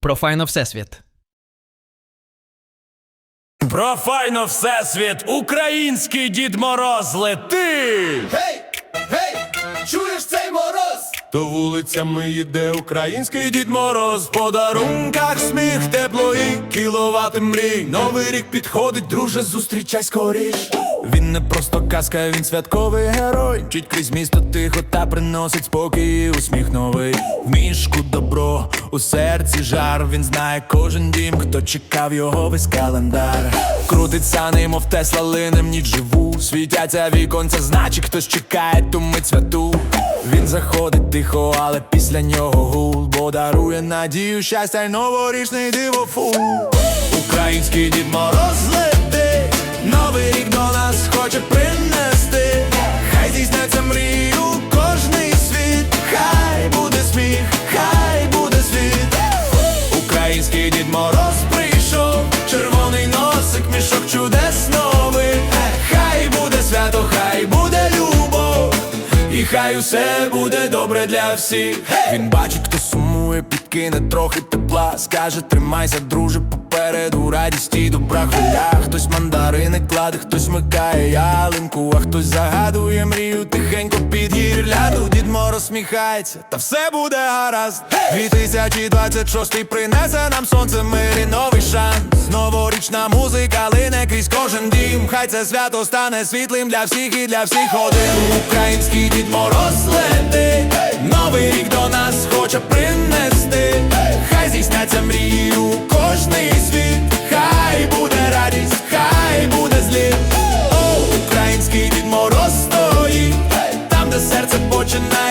Про файно всесвіт. Профайно всесвіт, український Дід Мороз летить! Гей, То вулицями йде український Дід Мороз. В подарунках сміх, тепло і кіловати мрій. Новий рік підходить, друже, зустрічай скоріш. Він не просто казка, він святковий герой. Чуть крізь місто тихо та приносить спокій. Усміх новий В мішку добро, у серці жар. Він знає кожен дім, хто чекав його весь календар. Крутиться немов Тесла линем ніч живу. Світяться віконця, значить хтось чекає ту мить святу заходить тихо, але після нього гул Бо дарує надію, щастя й новорічний дивофул Український Дід Мороз летить Новий рік до нас хай усе буде добре для всіх. Він бачить, хто сумує, підкине трохи тепла. Скаже, тримайся, друже, попереду радість і добра хвиля. Хтось мандарини кладе, хтось микає ялинку, а хтось загадує мрію тихенько під гірлянду. Дід Мороз сміхається, та все буде гаразд. 2026 принесе нам сонце, мир і новий шанс Новорічна музика лине крізь кожен дім. Хай це свято стане світлим для всіх і для всіх один. Український Дід Мороз летить Новий рік до нас хоче принести. Хай здійсняться мрії у кожний світ. Хай буде радість, хай буде зліт. Український Дід Мороз стоїть. Там, де серце починає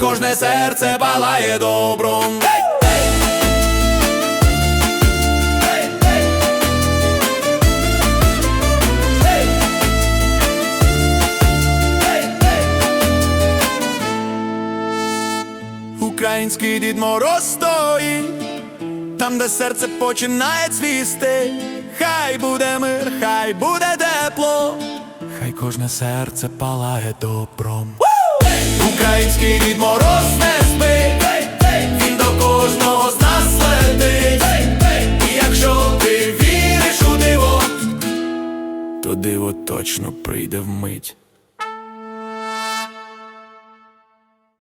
кожне серце палає добром. Український Дід Мороз стоїть Там, де серце починає цвісти. Хай буде мир, хай буде тепло. Хай кожне серце палає добром Український від Мороз не спить Він до кожного з нас летить. І якщо ти віриш у диво То диво точно прийде вмить